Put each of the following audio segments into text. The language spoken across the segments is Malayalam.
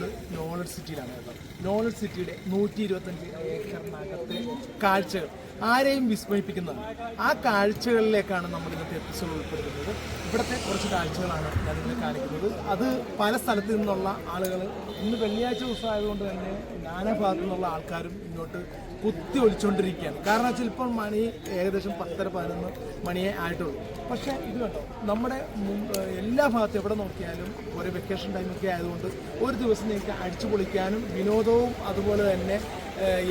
കോഴിക്കോട് നോളജ് സിറ്റിയിലാണ് കേട്ടോ. നോളജ് സിറ്റിയുടെ നൂറ്റി ഇരുപത്തഞ്ച് ഏക്കറിനകത്തെ കാഴ്ചകൾ ആരെയും വിസ്മയിപ്പിക്കുന്നതാണ്. ആ കാഴ്ചകളിലേക്കാണ് നമ്മൾ ഇന്നത്തെ എപ്പിസോഡ് ഉൾപ്പെടുത്തുന്നത്. ഇവിടുത്തെ കുറച്ച് കാഴ്ചകളാണ് ഞാൻ കാണിക്കുന്നത്. അത് പല സ്ഥലത്തു നിന്നുള്ള ആളുകൾ ഇന്ന് വെള്ളിയാഴ്ച ദിവസം ആയതുകൊണ്ട് തന്നെ നാനാ ഭാഗത്തു നിന്നുള്ള ആൾക്കാരും ഇങ്ങോട്ട് കുത്തി ഒളിച്ചുകൊണ്ടിരിക്കുകയാണ് കാരണം വെച്ചാൽ ഇപ്പം മണി ഏകദേശം പത്തര പതിനൊന്ന് മണിയെ ആയിട്ടുള്ളൂ. പക്ഷേ ഇത് കേട്ടോ നമ്മുടെ എല്ലാ ഭാഗത്തും എവിടെ നോക്കിയാലും ഒരു വെക്കേഷൻ ടൈമൊക്കെ ആയതുകൊണ്ട് ഒരു ദിവസം നിങ്ങൾക്ക് അടിച്ചു പൊളിക്കാനും വിനോദവും അതുപോലെ തന്നെ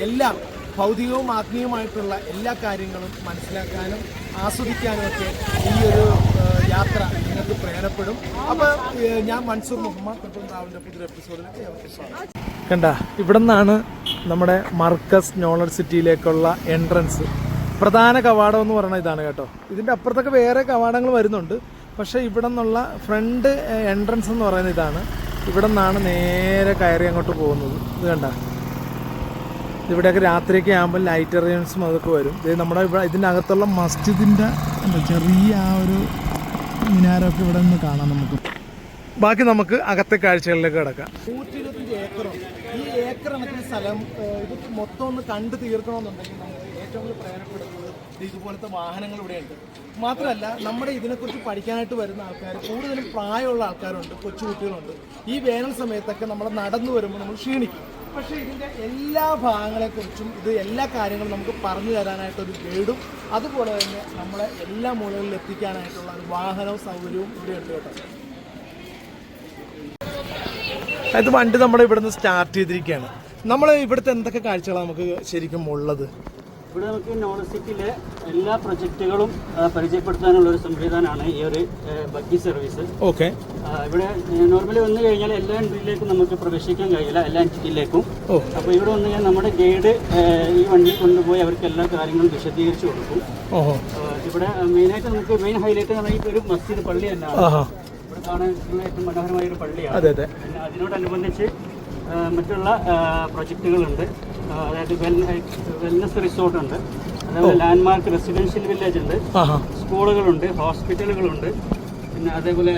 എല്ലാം ഭൗതികവും ആത്മീയവുമായിട്ടുള്ള എല്ലാ കാര്യങ്ങളും മനസ്സിലാക്കാനും ആസ്വദിക്കാനും ഒക്കെ ഈ ഒരു യാത്ര നിങ്ങൾക്ക് പ്രയോജനപ്പെടും. അപ്പോൾ ഞാൻ മൻസൂർ മുഹമ്മദ് ട്രിപ്പിൾ ട്രാവലിന്റെ പുതിയൊരു എപ്പിസോഡിലേക്ക് കണ്ട ഇവിടെ നിന്നാണ് നമ്മുടെ മർക്കസ് നോളജ് സിറ്റിയിലേക്കുള്ള എൻട്രൻസ് പ്രധാന കവാടം എന്ന് പറയുന്നത് ഇതാണ് കേട്ടോ. ഇതിന്റെ അപ്പുറത്തൊക്കെ വേറെ കവാടങ്ങൾ വരുന്നുണ്ട്. പക്ഷേ ഇവിടെ നിന്നുള്ള ഫ്രണ്ട് എൻട്രൻസ് എന്ന് പറയുന്നത് ഇതാണ്. ഇവിടെ നിന്നാണ് നേരെ കയറി അങ്ങോട്ട് പോകുന്നത്. ഇത് കണ്ട? ഇവിടെയൊക്കെ രാത്രിയൊക്കെ ആകുമ്പോൾ ലൈറ്റ് അറേഞ്ച്മെന്റ്സും അതൊക്കെ വരും. ഇത് നമ്മുടെ ഇവിടെ ഇതിന്റെ അകത്തുള്ള മസ്ജിദിന്റെ എന്താ ചെറിയ ആ ഒരു മിനാരമൊക്കെ ഇവിടെ നിന്ന് കാണാം നമുക്ക്. ബാക്കി നമുക്ക് അകത്തെ കാഴ്ചകളിലേക്ക് കിടക്കാം. ഈ ഏക്കർ സ്ഥലം ഇത് മൊത്തം ഒന്ന് കണ്ടു തീർക്കണമെന്നുണ്ടെങ്കിൽ നമുക്ക് ഏറ്റവും കൂടുതൽ പ്രയോജനപ്പെടുന്നത് ഇതുപോലത്തെ വാഹനങ്ങൾ ഇവിടെയുണ്ട്. മാത്രമല്ല നമ്മുടെ ഇതിനെക്കുറിച്ച് പഠിക്കാനായിട്ട് വരുന്ന ആൾക്കാർ കൂടുതലും പ്രായമുള്ള ആൾക്കാരുണ്ട് കൊച്ചുകുട്ടികളുണ്ട് ഈ വേനൽ സമയത്തൊക്കെ നമ്മൾ നടന്നു വരുമ്പോൾ നമ്മൾ ക്ഷീണിക്കും. പക്ഷേ ഇതിന്റെ എല്ലാ ഭാഗങ്ങളെക്കുറിച്ചും ഇത് എല്ലാ കാര്യങ്ങളും നമുക്ക് പറഞ്ഞു തരാനായിട്ടൊരു ഗൈഡും അതുപോലെ തന്നെ നമ്മളെ എല്ലാ മൂലകളിൽ എത്തിക്കാനായിട്ടുള്ള ഒരു വാഹനവും സൗകര്യവും ഇവിടെയുണ്ട് കേട്ടോ. അത് വണ്ടി നമ്മൾ ഇവിടുന്ന് സ്റ്റാർട്ട് ചെയ്തിരിക്കുകയാണ് നമ്മൾ ഇവിടുത്തെ എന്തൊക്കെ കാഴ്ചകളാണ് നമുക്ക് ശരിക്കും ഉള്ളത്? ഇവിടെ നമുക്ക് നോൺ സിറ്റിയിലെ എല്ലാ പ്രൊജക്റ്റുകളും പരിചയപ്പെടുത്താനുള്ള ഒരു സംവിധാനമാണ് ഈ ഒരു ബഗ്ഗി സർവീസ് ഓക്കെ ഇവിടെ നോർമലി വന്നു കഴിഞ്ഞാൽ എല്ലാ എൻട്രിയിലേക്കും നമുക്ക് പ്രവേശിക്കാൻ കഴിയില്ല എല്ലാ എൻട്രിയിലേക്കും. അപ്പോൾ ഇവിടെ വന്നു കഴിഞ്ഞാൽ നമ്മുടെ ഗൈഡ് ഈ വണ്ടി കൊണ്ടുപോയി അവർക്ക് എല്ലാ കാര്യങ്ങളും വിശദീകരിച്ചു കൊടുക്കും. ഇവിടെ മെയിനായിട്ട് നമുക്ക് മെയിൻ ഹൈലൈറ്റ് എന്ന് പറഞ്ഞാൽ ഒരു മസ്ജിദ് പള്ളി തന്നെയാണ്. അതെ അതെ. അതിനോടനുബന്ധിച്ച് മറ്റുള്ള പ്രൊജക്റ്റുകളുണ്ട് അതായത് വെൽനസ് റിസോർട്ട് ഉണ്ട്. അതേപോലെ ലാൻഡ്മാർക്ക് റെസിഡൻഷ്യൽ വില്ലേജ് ഉണ്ട്. സ്കൂളുകളുണ്ട് ഹോസ്പിറ്റലുകളുണ്ട് പിന്നെ അതേപോലെ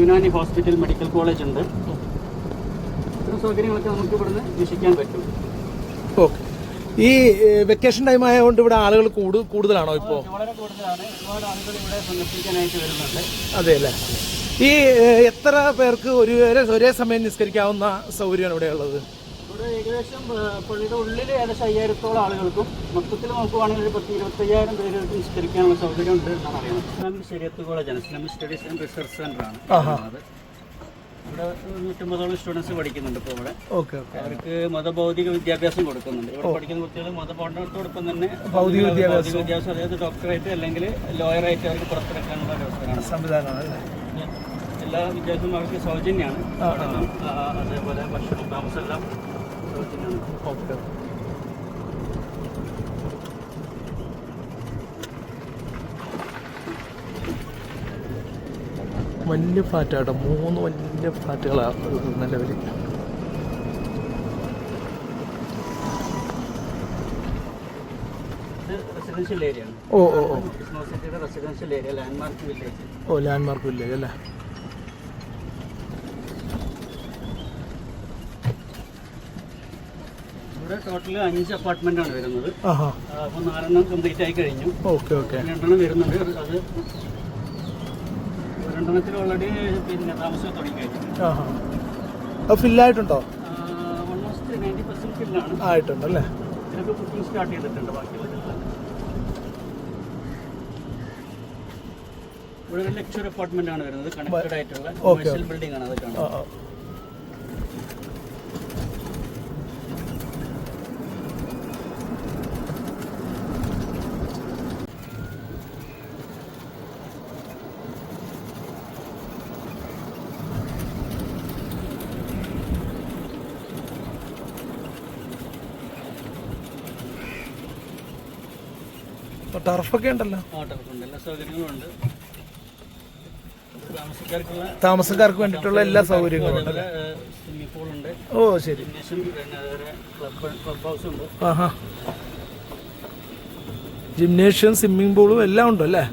യുനാനി ഹോസ്പിറ്റൽ മെഡിക്കൽ കോളേജ് ഉണ്ട്. ഇത്തരം സൗകര്യങ്ങളൊക്കെ നമുക്ക് ഇവിടുന്ന് വീക്ഷിക്കാൻ പറ്റും. ഈ വെക്കേഷൻ ടൈം ആയതുകൊണ്ട് ഇവിടെ ആളുകൾ കൂടു കൂടുതലാണോ ഇപ്പോൾ വളരെ കൂടുതലാണ്. ഒരുപാട് ആളുകൾ ഇവിടെ സന്ദർശിക്കാനായിട്ട് വരുന്നുണ്ട്. അതെ അല്ലേ ഈ എത്ര പേർക്ക് ഒരു ഒരേ സമയം നിസ്കരിക്കാവുന്ന സൗകര്യമാണ് ഇവിടെ ഉള്ളത്? ഇവിടെ ഏകദേശം പള്ളിയുടെ ഉള്ളിൽ ഏകദേശം അയ്യായിരത്തോളം ആളുകൾക്കും മൊത്തത്തിൽ നോക്കുവാണെങ്കിൽ ഒരു പത്ത് ഇരുപത്തയ്യായിരം പേർക്ക് നിസ്കരിക്കാനുള്ള സൗകര്യം ഉണ്ട് എന്നാണ് അറിയുന്നത് ഇസ്ലാമിക് ശരിയത്ത് കോളേജാണ് Islamic studies and research centre ആണ് ഇവിടെ നൂറ്റമ്പതോളം സ്റ്റുഡൻസ് പഠിക്കുന്നുണ്ട് ഇപ്പോൾ ഇവിടെ. Okay okay. അവർക്ക് മതഭൗതിക വിദ്യാഭ്യാസം കൊടുക്കുന്നുണ്ട്. ഇവിടെ പഠിക്കുന്ന കുട്ടികൾ മതപാഠനത്തോടൊപ്പം തന്നെ ഭൗതിക വിദ്യാഭ്യാസം. വിദ്യാഭ്യാസം അതായത് ഡോക്ടറായിട്ട് അല്ലെങ്കിൽ ലോയറായിട്ട് അവർക്ക് പുറത്തിറക്കാനുള്ള ഒരു അവസരമാണ്. സംവിധാനമാണ് എല്ലാ വിദ്യാഭ്യാസവും അവർക്ക് സൗജന്യമാണ് അതേപോലെ ഭക്ഷണം താമസം എല്ലാം സൗജന്യമാണ് ഓക്കെ. വലിയ ഫ്ലാറ്റാട്ടോ മൂന്ന് വലിയ ഫ്ലാറ്റുകളാണ് നിലവിൽ ഓ ഓ ഓ. ഓ ലാൻഡ്മാർക്ക് വില്ലേജ് അല്ലേ? ടോട്ടൽ അഞ്ച് അപ്പാർട്ട്മെന്റ് ആണ് വരുന്നത്. അപ്പൊ നാലെണ്ണം കംപ്ലീറ്റ് ആയി കഴിഞ്ഞു. Okay okay. രണ്ടെണ്ണം വരുന്നുണ്ട്. അത് രണ്ടെണ്ണത്തിൽ ഓൾറെഡി പിന്നെ താമസം തുടങ്ങി കഴിഞ്ഞു ആഹാ അത് ഫില്ലായിട്ടുണ്ടോ? ഓൾമോസ്റ്റ് നയന്റി പെർസെന്റ് ഫില്ലാണ്. ആയിട്ടുണ്ട് അല്ലേ ഇതിനൊക്കെ ബുക്കിംഗ് സ്റ്റാർട്ട് ചെയ്തിട്ടുണ്ട് ബാക്കിയുള്ള ഇവിടെ ഒരു ലെക്ചർ അപ്പാർട്ട്മെന്റ് ആണ് വരുന്നത്. കണക്റ്റഡ് ആയിട്ടുള്ള കൊമേഴ്ഷ്യൽ ബിൽഡിംഗ് ആണ്. അത് കാണുന്നത് ടർഫൊക്കെ ഉണ്ടല്ലോ. താമസക്കാർക്ക് വേണ്ടിട്ടുള്ള എല്ലാ സൗകര്യങ്ങളും ഓ ശരി. ജിംനേഷ്യം ആഹാ. സ്വിമ്മിംഗ് പൂളും എല്ലാം ഉണ്ട്. അല്ലേ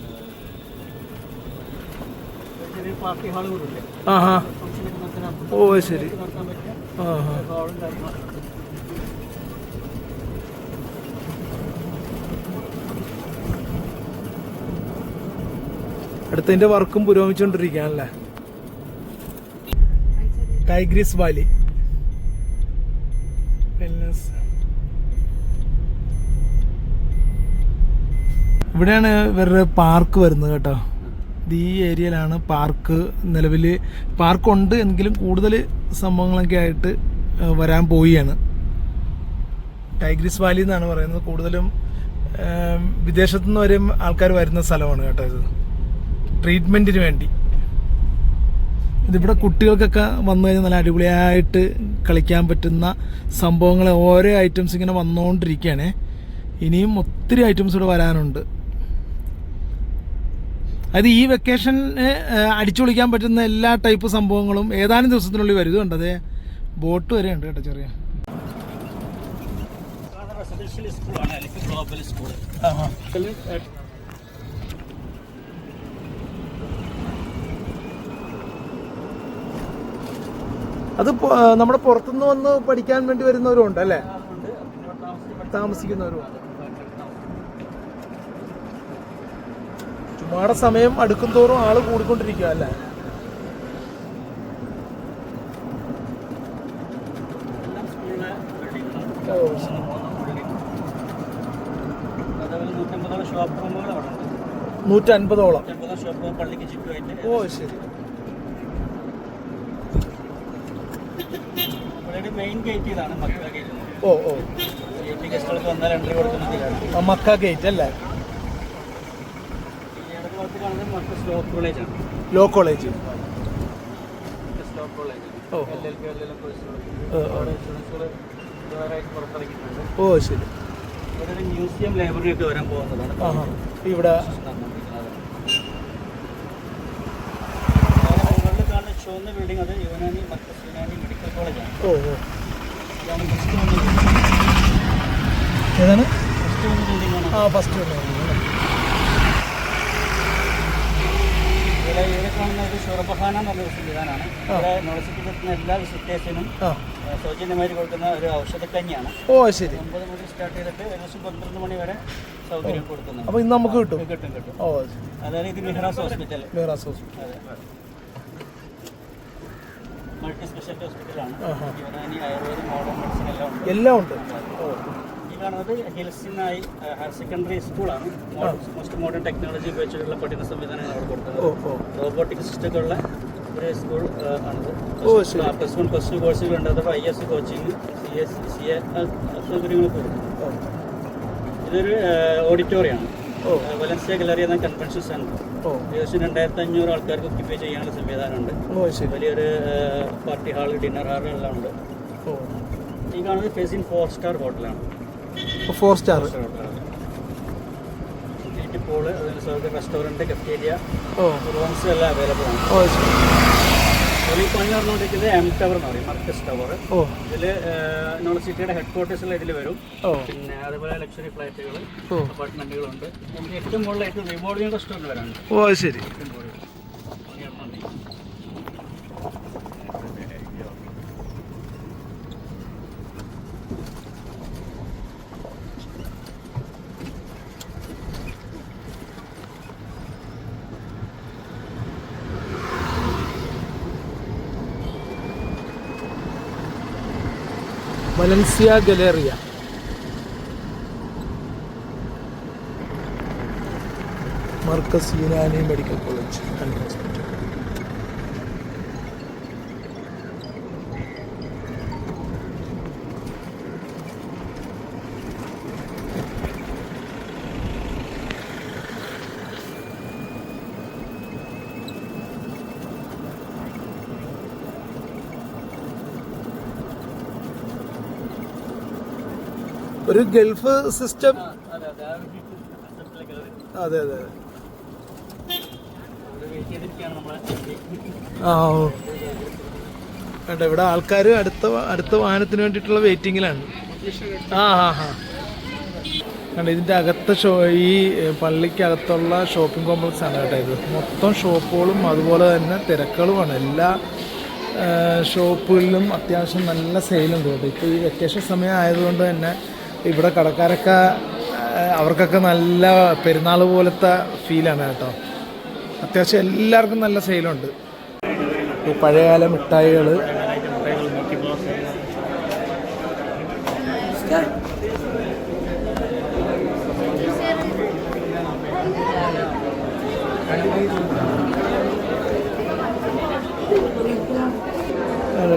ചെറിയ പാർട്ടി ശരി. കൂടെ ഉണ്ട് ആ ഹാ ഫംഗ്ഷനൊക്കെ നടത്താൻ ഓ ശരി നടത്താൻ അടുത്തതിന്റെ വർക്കും പുരോഗമിച്ചുകൊണ്ടിരിക്കുകയാണല്ലേ? ടൈഗ്രീസ് വാലി ഇവിടെയാണ് ഇവരുടെ പാർക്ക് വരുന്നത് കേട്ടോ. ഈ ഏരിയയിലാണ് പാർക്ക് നിലവിൽ പാർക്കുണ്ട് എങ്കിലും കൂടുതൽ സംഭവങ്ങളൊക്കെ ആയിട്ട് വരാൻ പോവുകയാണ്. ടൈഗ്രീസ് വാലി എന്നാണ് പറയുന്നത്. കൂടുതലും വിദേശത്തുനിന്ന് വരെയും വരെ ആൾക്കാർ വരുന്ന സ്ഥലമാണ് കേട്ടോ ഇത്. ട്രീറ്റ്മെന്റിന് വേണ്ടി. ഇതിവിടെ കുട്ടികൾക്കൊക്കെ വന്നു കഴിഞ്ഞാൽ നല്ല അടിപൊളിയായിട്ട് കളിക്കാൻ പറ്റുന്ന സംഭവങ്ങൾ ഓരോ ഐറ്റംസ് ഇങ്ങനെ വന്നുകൊണ്ടിരിക്കുകയാണ് ഇനിയും ഒത്തിരി ഐറ്റംസ് ഇവിടെ വരാനുണ്ട്. അത് ഈ വെക്കേഷന് അടിച്ചു പൊളിക്കാൻ പറ്റുന്ന എല്ലാ ടൈപ്പ് സംഭവങ്ങളും ഏതാനും ദിവസത്തിനുള്ളിൽ വരും. കണ്ടത് അതെ. ബോട്ട് വരെ ഉണ്ട് കേട്ടോ ചെറിയ. സ്കൂളാണ് ഗ്ലോബൽ സ്കൂൾ അത് നമ്മുടെ പുറത്തുനിന്ന് വന്ന് പഠിക്കാൻ വേണ്ടി വരുന്നവരും ഉണ്ട് അല്ലേ? അതുകൊണ്ട് പിന്നെ ഇവിടെ താമസിക്കുന്നവരും ചുമ്മാടെ സമയം അടുക്കും തോറും ആൾ കൂടിക്കൊണ്ടിരിക്കുക അല്ലേ? നൂറ്റൻപതോളം. ഓ ബിൽഡിങ്ങുകളാണ് ഓ അതേപോലെ നൂറ്റമ്പതോളം ഷോപ്പ് റൂമുകൾ അവിടെ ഉണ്ട് നൂറ്റൻപതോളം നൂറ്റമ്പതോളം ഷോപ്പ് റൂം പള്ളിക്ക് ചുറ്റുമായിട്ട് ഓ ശരി ഇവിടെ മെയിൻ ഗേറ്റ് ഇതാണ് മക്ക ഗേറ്റ് ഓ ഓ. മക്ക ഗേറ്റ് അല്ലേ? ലോ കോളേജ് ഓ. ഓ, ശരി. മ്യൂസിയം ലൈബ്രറി ഒക്കെ വരാൻ പോകുന്നതാണ്. ഇവിടെ നടന്നുകൊണ്ടിരിക്കുന്നത്. അവിടെ മുകളിൽ കാണുന്ന ചുവന്ന ബിൽഡിംഗ് അത് യുവനാനി മർക്കസ് മെഡിക്കൽ കോളേജാണ് ഓ ഓ. ഇതാണ് ഫസ്റ്റ് വന്ന. ഏതാണ്? ഫസ്റ്റ് വന്ന ബിൽഡിംഗ് ആണ്. ആ ഫസ്റ്റ് ഇവിടെ ഇവിടെ കാണുന്ന ഒരു ഷുറബഹാന എന്ന് പറഞ്ഞ സംവിധാനമാണ്. ഇവിടെ എല്ലാ വിസിറ്റേഴ്സിനും സൗജന്യമായി കൊടുക്കുന്ന ഒരു ഔഷധക്കഞ്ഞിയാണ്. ഓ ശരി. ഒമ്പത് മുതൽ സ്റ്റാർട്ട് ചെയ്തിട്ട് ഏകദേശം പന്ത്രണ്ട് മണി വരെ സൗകര്യം കൊടുക്കുന്നു. അപ്പൊ ഇന്ന് നമുക്ക് കിട്ടും. കിട്ടും കിട്ടും. ഓ അതായത് ഇത് മെഹ്റാസ് ഹോസ്പിറ്റൽ മെഹ്റാസ് ഹോസ്പിറ്റൽ അതെ. മൾട്ടി സ്പെഷ്യാലിറ്റി ഹോസ്പിറ്റലാണ്. യുനാനി ആയുർവേദം മോഡേൺ മെഡിസിൻ എല്ലാം ഉണ്ട്. എല്ലാം ഉണ്ട്. ഈ കാണുന്നത് ഹിൽസിനായി ഹയർ സെക്കൻഡറി സ്കൂളാണ്. മോസ്റ്റ് മോഡേൺ ടെക്നോളജി ഉപയോഗിച്ചിട്ടുള്ള പഠന സംവിധാനങ്ങൾ അവിടെ കൊടുക്കുന്നത്. റോബോട്ടിക് സിസ്റ്റമൊക്കെ ഉള്ള ഒരു സ്കൂൾ ആണ്. പ്ലസ് വൺ പ്ലസ് ടു കോഴ്സുകളുണ്ട് അഥവാ I S coaching C S C A സൗകര്യങ്ങളൊക്കെ ഇതൊരു ഓഡിറ്റോറിയമാണ്. വലൻസിയ ഗലറി എന്ന കൺവെൻഷൻ സെന്റർ. ഏകദേശം രണ്ടായിരത്തി അഞ്ഞൂറ് ആൾക്കാർക്ക് ഒക്യുപ്പൈ ചെയ്യാനുള്ള സംവിധാനമുണ്ട്. വലിയൊരു പാർട്ടി ഹാൾ ഡിന്നർ ഹാൾ എല്ലാം ഉണ്ട്. ഈ കാണുന്നത് ഫേസിൻ ഫോർ സ്റ്റാർ ഹോട്ടലാണ് ഫോർ സ്റ്റാർ ഹോട്ടലാണ് ഇപ്പോൾ അതുപോലെ റെസ്റ്റോറന്റ് കഫ്റ്റേരിയ റൂംസ് എല്ലാം അവൈലബിൾ ആണ്. ഈ പണി നടന്നുകൊണ്ടിരിക്കുന്നത് എം ടവർ എന്ന് പറയും മർക്കസ് ടവർ ഓ. ഇതിൽ നമ്മുടെ സിറ്റിയുടെ ഹെഡ് ക്വാർട്ടേഴ്സിൽ ഇതിൽ വരും. പിന്നെ അതുപോലെ ലക്ഷറി ഫ്ലാറ്റുകൾ അപ്പാർട്ട്മെന്റുകളുണ്ട് നമുക്ക് ഏറ്റവും മുകളിലായിട്ട് റിവോൾവിംഗ് റെസ്റ്റോറന്റ് വരാനുണ്ട്. ഓ ശരി. Valencia Galleria. Markaz Unani medical college and hospital ഒരു ഗൾഫ് സിസ്റ്റം. അതെ അതെ. ആ ഓ. ഇവിടെ ആൾക്കാർ അടുത്ത അടുത്ത വാഹനത്തിന് വേണ്ടിയിട്ടുള്ള വെയിറ്റിങ്ങിലാണ്. ആ ഹാ ഹാ കണ്ട ഇതിന്റെ അകത്തെ ഷോ ഈ പള്ളിക്കകത്തുള്ള ഷോപ്പിംഗ് കോംപ്ലക്സ് ആണ് കേട്ടോ ഇത്. മൊത്തം ഷോപ്പുകളും അതുപോലെ തന്നെ തിരക്കുകളുമാണ്. എല്ലാ ഷോപ്പുകളിലും അത്യാവശ്യം നല്ല സെയിലുണ്ട് കേട്ടോ. ഇപ്പോൾ ഈ വെക്കേഷൻ സമയം ആയതുകൊണ്ട് തന്നെ ഇവിടെ കടക്കാരൊക്കെ അവർക്കൊക്കെ നല്ല പെരുന്നാൾ പോലത്തെ ഫീലാണ് കേട്ടോ. അത്യാവശ്യം എല്ലാവർക്കും നല്ല സെയിലുണ്ട്. ഈ പഴയകാല മിഠായികൾ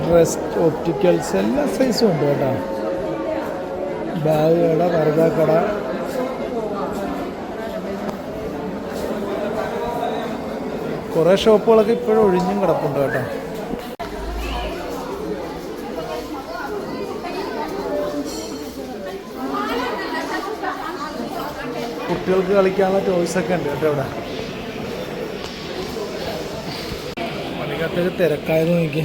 ഡ്രസ് ഓപ്റ്റിക്കൽസ് എല്ലാ സൈസും ഉണ്ട് കേട്ടോ. ബാഗ് കട പർദ്ദ കട കുറേ ഷോപ്പുകളൊക്കെ ഇപ്പോഴും ഒഴിഞ്ഞും കിടപ്പുണ്ട് കേട്ടോ. കുട്ടികൾക്ക് കളിക്കാനുള്ള ടോയ്സ് ഒക്കെ ഉണ്ട് കേട്ടോ ഇവിടെ. പണിക്കകത്തൊക്കെ തിരക്കായത് നോക്കി.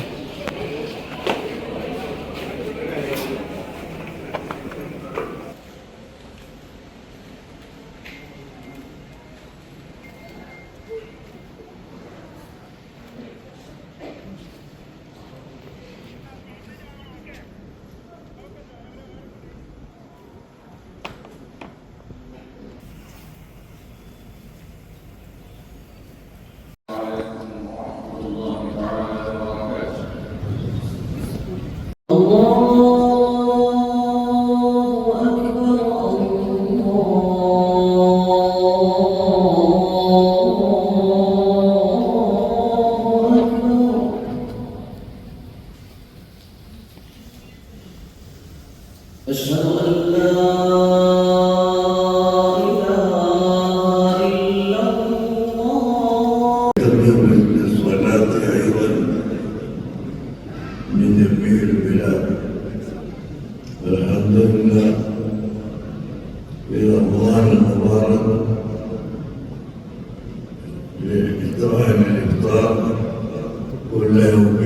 كل يوم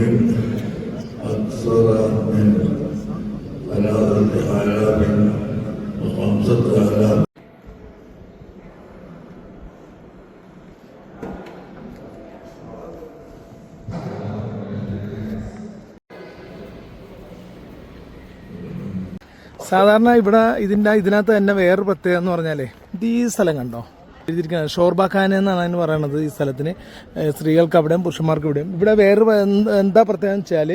أكثر من ثلاثة آلاف وخمسة آلاف സാധാരണ ഇവിടെ ഇതിൻ്റെ ഇതിനകത്ത് തന്നെ വേറൊരു പ്രത്യേകത എന്ന് പറഞ്ഞാലേ ഇത് ഈ സ്ഥലം കണ്ടോ എഴുതിയിരിക്കുന്നത്. ഷോർബാഖാന എന്നാണ് അതിന് പറയുന്നത് ഈ സ്ഥലത്തിന്. സ്ത്രീകൾക്ക് അവിടെയും പുരുഷന്മാർക്ക് ഇവിടെയും. ഇവിടെ വേറെ എന്ത് എന്ന് വെച്ചാൽ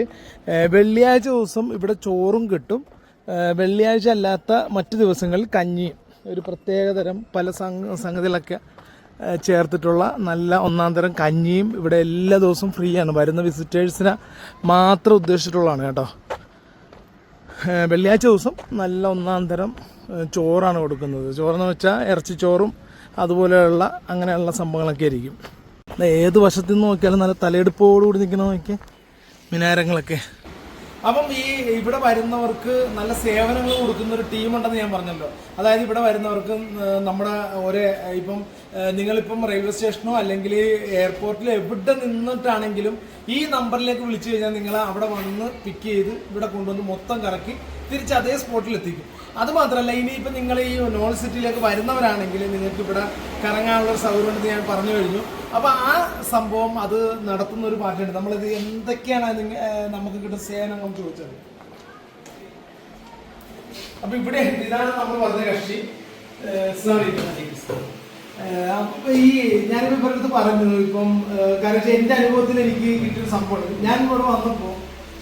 വെള്ളിയാഴ്ച ദിവസം ഇവിടെ ചോറും കിട്ടും. വെള്ളിയാഴ്ച അല്ലാത്ത മറ്റു ദിവസങ്ങളിൽ കഞ്ഞിയും ഒരു പ്രത്യേകതരം പല സംഗ സംഗതികളൊക്കെ ചേർത്തിട്ടുള്ള നല്ല ഒന്നാം തരം കഞ്ഞിയും ഇവിടെ എല്ലാ ദിവസവും ഫ്രീ ആണ്. വരുന്ന വിസിറ്റേഴ്സിനെ മാത്രം ഉദ്ദേശിച്ചിട്ടുള്ളതാണ് കേട്ടോ. വെള്ളിയാഴ്ച ദിവസം നല്ല ഒന്നാം തരം ചോറാണ് കൊടുക്കുന്നത്. ചോറെന്ന് വെച്ചാൽ ഇറച്ചിച്ചോറും അതുപോലെയുള്ള അങ്ങനെയുള്ള സംഭവങ്ങളൊക്കെ ആയിരിക്കും. ഏത് വശത്തു നിന്ന് നോക്കിയാലും നല്ല തലയെടുപ്പോടുകൂടി നിൽക്കുന്ന നോക്കിയാൽ മിനാരങ്ങളൊക്കെ. അപ്പം ഈ ഇവിടെ വരുന്നവർക്ക് നല്ല സേവനങ്ങൾ കൊടുക്കുന്ന ഒരു ടീമുണ്ടെന്ന് ഞാൻ പറഞ്ഞല്ലോ. അതായത് ഇവിടെ വരുന്നവർക്ക് നമ്മുടെ ഒരേ ഇപ്പം നിങ്ങളിപ്പം റെയിൽവേ സ്റ്റേഷനോ അല്ലെങ്കിൽ എയർപോർട്ടിലോ എവിടെ നിന്നിട്ടാണെങ്കിലും ഈ നമ്പറിലേക്ക് വിളിച്ചു കഴിഞ്ഞാൽ നിങ്ങൾ അവിടെ വന്ന് പിക്ക് ചെയ്ത് ഇവിടെ കൊണ്ടുവന്ന് മൊത്തം കറക്കി തിരിച്ച് അതേ സ്പോട്ടിൽ എത്തിക്കും അത് മാത്രമല്ല ഇനിയിപ്പോൾ നിങ്ങൾ ഈ നോൺ സിറ്റിയിലേക്ക് വരുന്നവരാണെങ്കിൽ നിങ്ങൾക്ക് ഇവിടെ കറങ്ങാനുള്ള സൗകര്യം ഉണ്ടെന്ന് ഞാൻ പറഞ്ഞു കഴിഞ്ഞു. അപ്പോൾ ആ സംഭവം അത് നടത്തുന്ന ഒരു പാർട്ടിയുണ്ട്. നമ്മളിത് എന്തൊക്കെയാണ് നിങ്ങൾ നമുക്ക് കിട്ടുന്ന സേവനങ്ങൾ നമുക്ക് ചോദിച്ചത് അപ്പൊ ഇവിടെ ഇതാണ് നമ്മൾ പറഞ്ഞ കക്ഷി. സോറി അപ്പൊ ഈ ഞാനിപ്പോ ഇവരടുത്ത് പറഞ്ഞു ഇപ്പം കാരണം എന്റെ അനുഭവത്തിൽ എനിക്ക് കിട്ടിയ സംഭവം ഞാൻ ഇവിടെ വന്നപ്പോ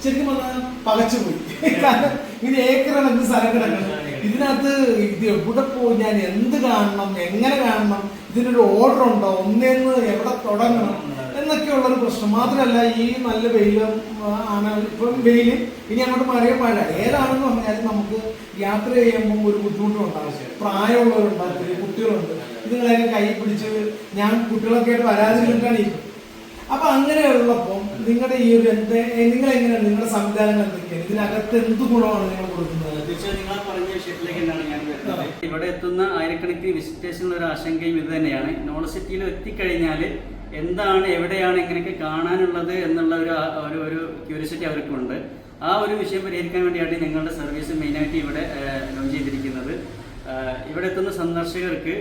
ശരിക്കും പറഞ്ഞാൽ പകച്ചുപോയി. കാരണം ഇത് ഏക്കറാണ് എന്ത് സ്ഥലം കിടക്കണം ഇതിനകത്ത് ഇത് എവിടെ പോയി? ഞാൻ എന്ത് കാണണം? എങ്ങനെ കാണണം? ഇതിനൊരു ഓർഡർ ഉണ്ടോ? ഒന്നേന്ന് എവിടെ തുടങ്ങണം? എന്നൊക്കെയുള്ള ഒരു പ്രശ്നം. മാത്രമല്ല ഈ നല്ല വെയിലും ആണ് ഇപ്പം വെയിൽ. ഇനി അങ്ങോട്ട് മഴയും മഴ. ഏതാണെന്ന് പറഞ്ഞാലും നമുക്ക് യാത്ര ചെയ്യുമ്പോൾ ഒരു ബുദ്ധിമുട്ടും പ്രായമുള്ളവരുണ്ടാവും ചെറിയ കുട്ടികളുണ്ട്. ഇതുങ്ങളെയൊക്കെ കൈ പിടിച്ച് ഞാൻ കുട്ടികളൊക്കെ ആയിട്ട് വരാതിരിക്കാണ് ഇരിക്കും അപ്പൊ അങ്ങനെയുള്ളപ്പം നിങ്ങളുടെ ഈ ഒരു എന്ത് നിങ്ങൾ എങ്ങനെയാണ് നിങ്ങളുടെ സംവിധാനങ്ങൾ എന്തൊക്കെയാണ്? ഇതിനകത്ത് എന്ത് ഗുണമാണ് നിങ്ങൾ കൊടുക്കുന്നത്? തീർച്ചയായും പറഞ്ഞ വിഷയത്തിലേക്ക് തന്നെയാണ് ഞാൻ വരുന്നത്. ഇവിടെ എത്തുന്ന ആയിരക്കണക്കിന് വിസിറ്റേഴ്സിനുള്ള ഒരു ആശങ്കയും ഇത് തന്നെയാണ്. നോളജ് സിറ്റിയിൽ എത്തിക്കഴിഞ്ഞാൽ എന്താണ് എവിടെയാണ് എങ്ങനെയൊക്കെ കാണാനുള്ളത് എന്നുള്ള ഒരു ഒരു ക്യൂരിയോസിറ്റി അവർക്കുണ്ട്. ആ ഒരു വിഷയം പരിഹരിക്കാൻ വേണ്ടിയാണ് ഞങ്ങളുടെ സർവീസ് മെയിനായിട്ട് ഇവിടെ ലോഞ്ച് ചെയ്തിരിക്കുന്നത്. ഇവിടെ എത്തുന്ന സന്ദർശകർക്ക്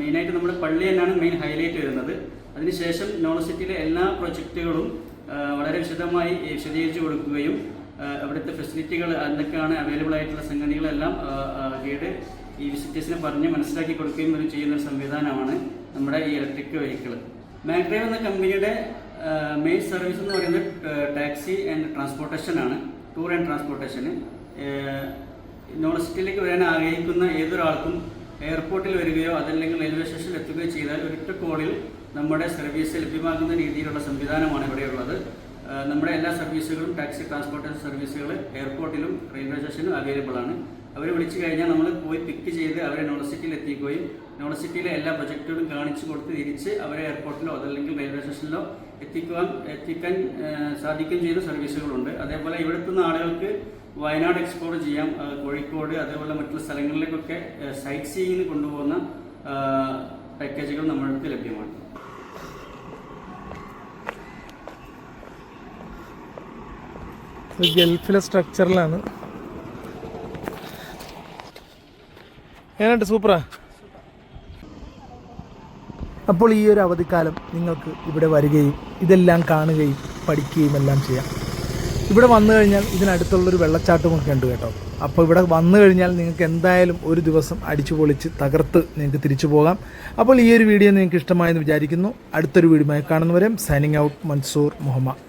മെയിനായിട്ട് നമ്മുടെ പള്ളി തന്നെയാണ് മെയിൻ ഹൈലൈറ്റ് വരുന്നത്. അതിനുശേഷം യൂണിവേഴ്സിറ്റിയിലെ എല്ലാ പ്രൊജക്റ്റുകളും വളരെ വിശദമായി വിശദീകരിച്ചു കൊടുക്കുകയും അവിടുത്തെ ഫെസിലിറ്റികൾ എന്തൊക്കെയാണ് അവൈലബിൾ ആയിട്ടുള്ള സംഗതികളെല്ലാം ഗൈഡ് ഈ വിസിറ്റേഴ്സിനെ പറഞ്ഞ് മനസ്സിലാക്കി കൊടുക്കുകയും ഒരു ചെയ്യുന്ന ഒരു സംവിധാനമാണ് നമ്മുടെ ഈ ഇലക്ട്രിക് വെഹിക്കിൾ മാഗ്ഡ്രൈവ് എന്ന കമ്പനിയുടെ മെയിൻ സർവീസ് എന്ന് പറയുന്നത് ടാക്സി ആൻഡ് ട്രാൻസ്പോർട്ടേഷൻ ആണ് ടൂർ ആൻഡ് ട്രാൻസ്പോർട്ടേഷന് യൂണിവേഴ്സിറ്റിയിലേക്ക് വരാൻ ആഗ്രഹിക്കുന്ന ഏതൊരാൾക്കും എയർപോർട്ടിൽ വരികയോ അതല്ലെങ്കിൽ റെയിൽവേ സ്റ്റേഷനിൽ എത്തുകയോ ചെയ്താൽ ഒരൊറ്റ കോളിൽ നമ്മുടെ സർവീസ് ലഭ്യമാകുന്ന രീതിയിലുള്ള സംവിധാനമാണ് ഇവിടെയുള്ളത്. നമ്മുടെ എല്ലാ സർവീസുകളും ടാക്സി ട്രാൻസ്പോർട്ടേഷൻ സർവീസുകൾ എയർപോർട്ടിലും റെയിൽവേ സ്റ്റേഷനിലും അവൈലബിൾ ആണ്. അവർ വിളിച്ചു കഴിഞ്ഞാൽ നമ്മൾ പോയി പിക്ക് ചെയ്ത് അവരെ യൂണിവേഴ്സിറ്റിയിൽ എത്തിക്കുകയും സിറ്റിയിലെ എല്ലാ പ്രൊജക്റ്റുകളും കാണിച്ചു കൊടുത്ത് തിരിച്ച് അവരെ എയർപോർട്ടിലോ അതല്ലെങ്കിൽ റെയിൽവേ സ്റ്റേഷനിലോ എത്തിക്കുവാൻ എത്തിക്കാൻ സാധിക്കുകയും ചെയ്യുന്ന സർവീസുകളുണ്ട് അതേപോലെ ഇവിടെത്തുന്ന ആളുകൾക്ക് വയനാട് എക്സ്പ്ലോർ ചെയ്യാം. കോഴിക്കോട് അതേപോലെ മറ്റുള്ള സ്ഥലങ്ങളിലേക്കൊക്കെ സൈറ്റ് സീയിങ്ങിന് കൊണ്ടുപോകുന്ന പാക്കേജുകൾ നമ്മൾക്ക് ലഭ്യമാണ്. ഇത് ഗൾഫിലെ സ്ട്രക്ചറിലാണ് ഏതാണ്ട് സൂപ്പറാ? അപ്പോൾ ഈ ഒരു അവധിക്കാലം നിങ്ങൾക്ക് ഇവിടെ വരികയും ഇതെല്ലാം കാണുകയും പഠിക്കുകയും എല്ലാം ചെയ്യാം. ഇവിടെ വന്നു കഴിഞ്ഞാൽ ഇതിനടുത്തുള്ളൊരു വെള്ളച്ചാട്ടമൊക്കെ ഉണ്ട് കേട്ടോ. അപ്പോൾ ഇവിടെ വന്നു കഴിഞ്ഞാൽ നിങ്ങൾക്ക് എന്തായാലും ഒരു ദിവസം അടിച്ചു പൊളിച്ച് തകർത്ത് നിങ്ങൾക്ക് തിരിച്ചു പോകാം. അപ്പോൾ ഈ ഒരു വീഡിയോ നിങ്ങൾക്ക് ഇഷ്ടമായെന്ന് വിചാരിക്കുന്നു. അടുത്തൊരു വീഡിയോ കാണുന്നവരെ സൈനിങ് ഔട്ട് മൻസൂർ മുഹമ്മദ്